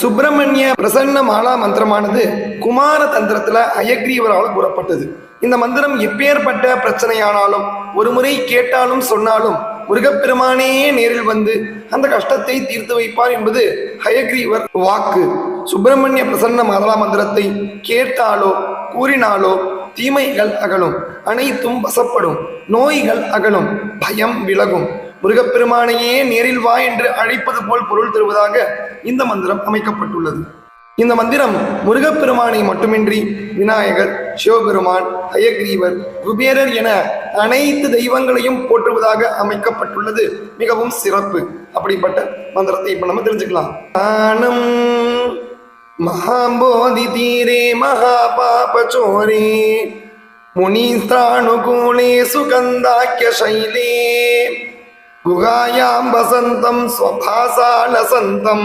சுப்பிரமணிய பிரசன்ன மாலா மந்திரமானது குமார தந்திரத்துல அயக்ரீவரால் கூறப்பட்டது. இந்த மந்திரம் எப்பேற்பட்ட பிரச்சனையானாலும் ஒரு முறை கேட்டாலும் சொன்னாலும் முருகப்பெருமானே நேரில் வந்து அந்த கஷ்டத்தை தீர்த்து வைப்பார் என்பது ஹயக்ரீவர் வாக்கு. சுப்பிரமணிய பிரசன்ன மாதலா மந்திரத்தை கேட்டாலோ கூறினாலோ தீமைகள் அகலும் அனைத்தும் வசப்படும் நோய்கள் அகலும் பயம் விலகும். முருகப்பெருமானையே நேரில் வா என்று அழைப்பது போல் பொருள் தருவதாக இந்த மந்திரம் அமைக்கப்பட்டுள்ளது. இந்த மந்திரம் முருகப்பெருமானை மட்டுமின்றி விநாயகர் சிவபெருமான் ஹயக்ரீவர் குபேரர் என அனைத்து தெய்வங்களையும் போற்றுவதாக அமைக்கப்பட்டுள்ளது. மிகவும் சிறப்பு. அப்படிப்பட்ட மந்திரத்தை இப்ப நம்ம தெரிஞ்சுக்கலாம். ஆனம் மகாபோதி தீரே மகாபாபச்சோரே முனீஸ்தானுகூலே சுகந்தாக்கிய சைலே. ഗുഹായാം വസന്തം സ്വഭാസാലസന്തം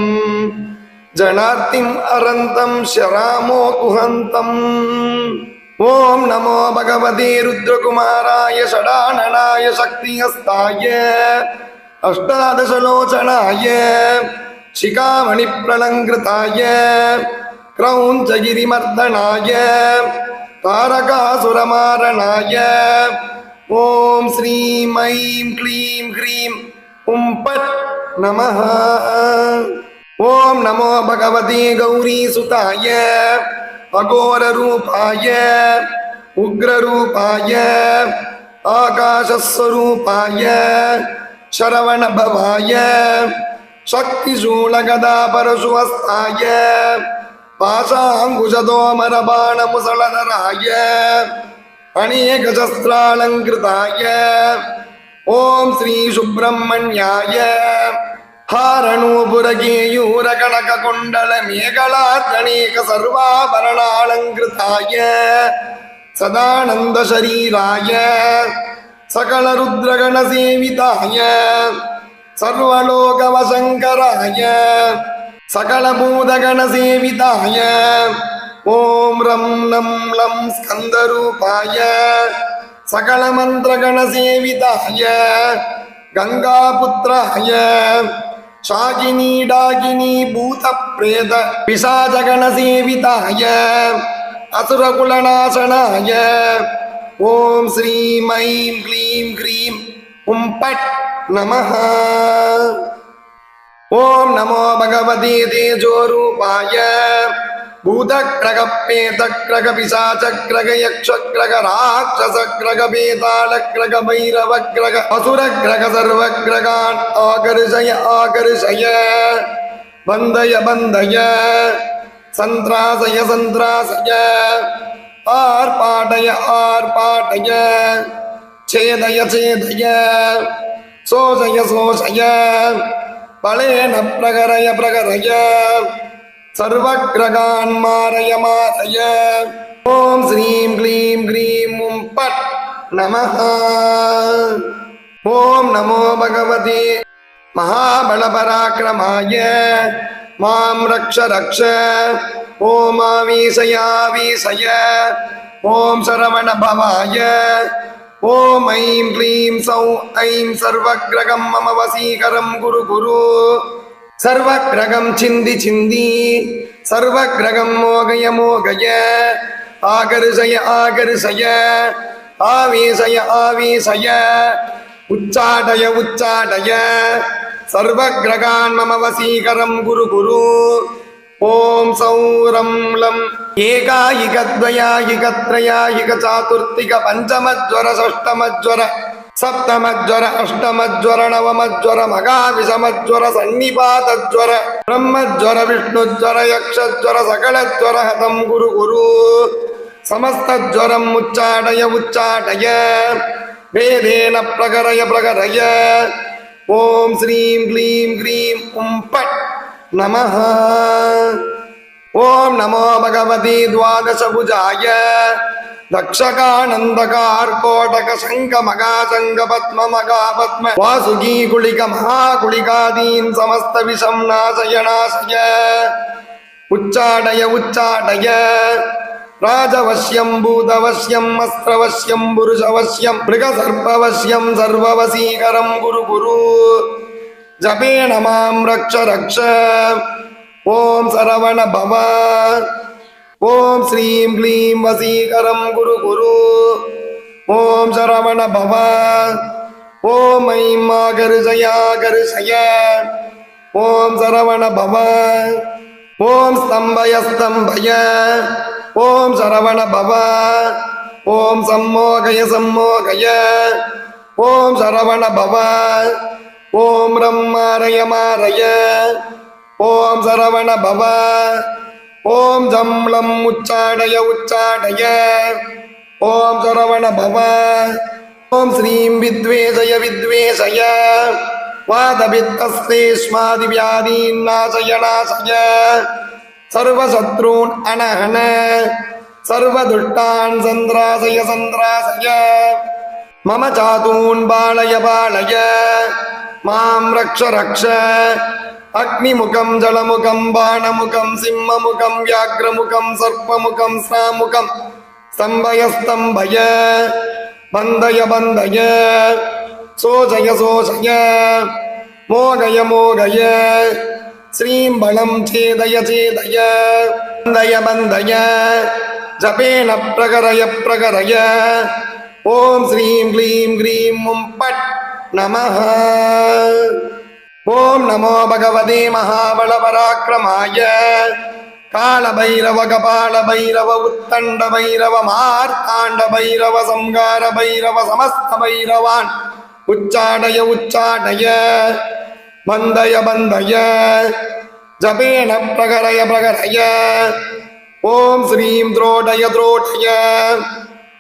ജനാർത്തിം അരന്തം ശരാമോ കുഹന്തം ഓം നമോ ഭഗവതി രുദ്രകുമാരായ ഷടാണനായ ശക്തിഹസ്തായ അഷ്ടാദശലോചനായ ശിഖാമണിപ്രണങ്കൃതായ ക്രൗഞ്ചഗിരിമർദ്ദനായ താരകാസുരമാരണായ ॐ श्रीं ऐं क्लीं ह्रीं उं पट् नमः ॐ नमो भगवते गौरीसुताय अघोररूपाय उग्ररूपाय आकाशस्वरूपाय शरवणभवाय शक्तिशूलगदापरशुहस्ताय पाशाङ्कुशतोमरबाणमुसलधराय अनेकशस्त्रालङ्कृताय ॐ श्रीसुब्रह्मण्याय हारणूपुरकेयूरकणककुण्डलमेकलात्रणेक सर्वाभरणालङ्कृताय सदानन्दशरीराय सकलरुद्रगणसेविताय सर्वलोकवशङ्कराय सकलभूतगणसेविताय ஓம் ரம் லம் லம் ஸ்கந்தரூபாய சகலமந்திரகணசேவிதாய கங்காபுத்திராய சாகினி டாகினி பூத பிரேத பிசாஜகணசேவிதாய அசுரகுலநாசனாய ஓம் ஸ்ரீம் ஐம் க்ளீம் க்ரீம் உம் பட் நம ஓம் நமோ பகவதி தேஜோரூபாய भूतग्रगपेतग्रगपिशाचग्रगयक्षग्रगराक्षसग्रगपेतालग्रगभैरवग्रग असुरग्रग सर्वग्रगान् आकर्षय आकर्षय बन्धय बन्धय। सन्त्रासय सन्त्रासय। आर्पाटय छेदय छेदय। शोषय शोषय। बलेन प्रकरय प्रकरय சர்வகிரகான் மாரயமாசய ஓம் ஸ்ரீம் க்ளீம் க்ரீம் உம் பட் நம ஓம் நமோ பகவதி. மகாபலபராக்கிரமாய. மாம் ரக்ஷ ரக்ஷ. ஓம் ஆவீசயாவீசய ஓம் சரவண பவாய. ஓம் ஐம் க்ளீம் சௌ ஐம் சர்வக்ரகம் மம வசீகரம் குரு குரு. சர்வகிரகம் சிந்தி சிந்தி சர்வகிரகம் மோகய மோகய ஆகருசய ஆகருசய ஆவேசய ஆவேசய உச்சாடய உச்சாடய சர்வகிரகான் மமவசீகரம் குரு குரு ஓம் சௌரம் லம். ஏகாயிகத்வயாயிகத்ரயாயிக சாதுர்த்திக பஞ்சமஜ்வர சஷ்டமஜ்வர ಸಪ್ತಮಜ್ವರ ಅಷ್ಟಮಜ್ವರ ನವಮಜ್ವರ ಮಗಾವಿಷಮಜ್ವರ ಸನ್ನಿಪಾತಜ್ವರ ಬ್ರಹ್ಮಜ್ವರ ವಿಷ್ಣುಜ್ವರ ಯಕ್ಷಜ್ವರ ಸಕಲಜ್ವರ ಹತಂ ಗುರು ಗುರು ಸಮಸ್ತಜ್ವರಂ ಉಚ್ಚಾಟಯ ಉಚ್ಚಾಟಯ ವೇದೇನ ಪ್ರಗರಯ ಪ್ರಗರಯ ಓಂ ಶ್ರೀಂ ಕ್ಲೀಂ ಕ್ರೀಂ ಉಂ ಪಟ್ ನಮಃ ಓಂ ನಮೋ ಭಗವತಿ ದ್ವಾದಶಭುಜಾಯ दक्षकानन्दकार्कोटक शङ्ख मगाशङ्ख पद्म मगापद्म वासुकी कुलिक महाकुलिकादीन् समस्त विषं नाशय नाशय उच्चाटय उच्चाटय राजवश्यं भूतवश्यम् अस्त्रवश्यं पुरुषवश्यं मृगसर्पवश्यं सर्ववशीकरं गुरु गुरु जपेन मां रक्ष रक्ष ஓம் சரவண பவ ஓம் ஸ்ரீம் க்ளீம் வசீகரம் குரு குரு. ஓம் சரவண பவ. ஓம் ஐம்மா கருஜயா கருஷய ஓம் சரவண பவ. ஓம் ஸ்தம்பய ஸ்தம்பய. ஓம் சரவண பவ. ஓம் சம்மோகய சம்மோகய. ஓம் சரவண பவ. ஓம் ரம் மாரய மாரய. ஓம் சரவண பவ. ஓம் ஜம் உச்சாடய உச்சாடய. ஓம் சரவண பவ. ஓம் ஸ்ரீம் வித்வேஷய வித்வேஷய வாதபித்தஸ்லேஷ்மாதிவியாதீன் நாசய நாசய. சர்வசத்ரூன் அனஹன. சர்வதுஷ்டான் சந்திராசய சந்திராசய. மம சாதூன் பாலய பாலய. மாம் ரக்ஷ ரக்ஷ. அக்னிமுகம் ஜலமுகம் பானமுகம் சிம்மமுகம் வியாக்ரமுகம் சர்ப்பமுகம் சாமுகம் ஸ்தம்பய ஸ்தம்பய பந்தய பந்தய சோஜய சோஜய மோகய மோகய ஸ்ரீம் பலம் சேதய சேதய பந்தய பந்தய ஜபேன பிரகரய பிரகரய. ஓம் ஸ்ரீம் க்ளீம் க்ரீம் மும் பட் நமः ஓம் நமோ பகவதே மகாபலபராக்கிரமாய. காலபைரவ கபால பைரவ உத்தண்ட பைரவ மார்த்தாண்ட பைரவ சங்கார பைரவ சமஸ்த பைரவான் உச்சாடய உச்சாடய. பந்தய பந்தய ஜபேன பிரகரய பிரகரய. ஓம் ஸ்ரீம் திரோடய திரோடய.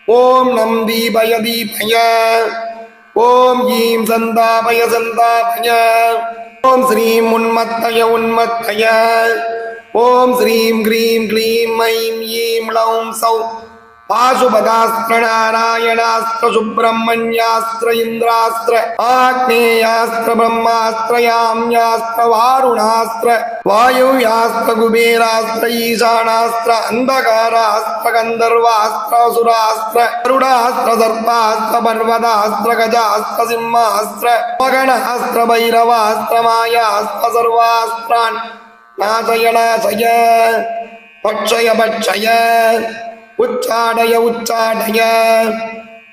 ஓம் நம் தீபய தீபய. ஓம் ஈம் சந்தாபய சந்தாபய. ஓம் ஸ்ரீம் உன்மத்தய உன்மத்தய. ஓம் ஸ்ரீம் கிரீம் க்ளீம் ஐம் ஈம் லௌம் சௌ பாசுபதாஸ்திர நாராயணாஸ்திர சுப்பிரமணியாஸ்திர இந்திராஸ்திர ஆக்னேயாஸ்திர பிரம்மாஸ்திர யாம்யாஸ்திர வாருணாஸ்திர வாயுயாஸ்திர குபேராஸ்திர ஈசானாஸ்திர அந்தகாராஸ்திர கந்தர்வாஸ்திர சுராஸ்திர கருடாஸ்திர சர்ப்பாஸ்திர பர்வதாஸ்திர கஜாஸ்திர சிம்மாஸ்திர மகணாஸ்திர பைரவாஸ்திர மாயாஸ்திர சர்வாஸ்திரான் நாசய நாசய பட்சய பட்சய உச்சாடய உச்சாடய.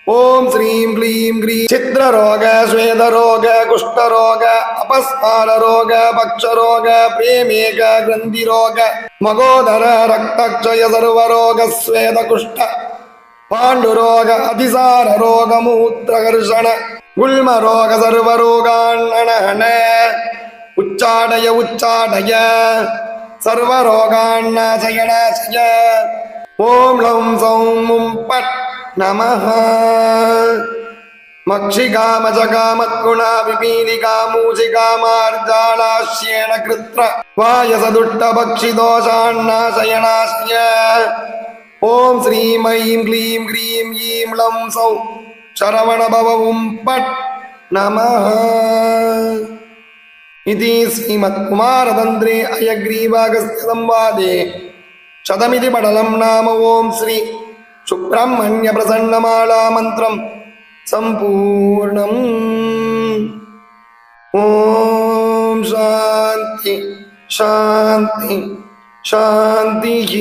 ஓம் ஸ்ரீம் க்ளீம் க்ரீம் சித்ரரோக ஸ்வேதரோக குஷ்டரோக அபஸ்மாரரோக பக்ஷரோக பிரேமேக கிரந்திரோக மகோதர ரக்தக்ஷய சர்வரோக ஸ்வேத குஷ்ட பாண்டுரோக அதிசார ரோக மூத்திரகர்ஷண குல்மரோக சர்வரோகாண்ணன. உச்சாடய உச்சாடய. சர்வரோகாண்ணாசய நாசய ஓம் லௌம் சௌம் மும் பட் நம மக்ஷிகாமஜகாமத்குணாபிபீலிகாமூஜிகாமார்ஜாலாஷ்யேண கிருத்ர. வாயசதுட்டபக்ஷிதோஷாண்ணாசயணாஸ்ய ஓம் ஸ்ரீம் ஐம் க்ளீம் க்ரீம் ஈம் லம் சௌ சரவணபவவும் பட் நம இது ஸ்ரீமத்குமாரதந்திரே அயக்ரீவாகஸ்திய शतमिति पटलं नाम ॐ श्री सुब्रह्मण्यप्रसन्नमालामन्त्रं सम्पूर्णम् ॐ शान्ति शान्ति शान्तिः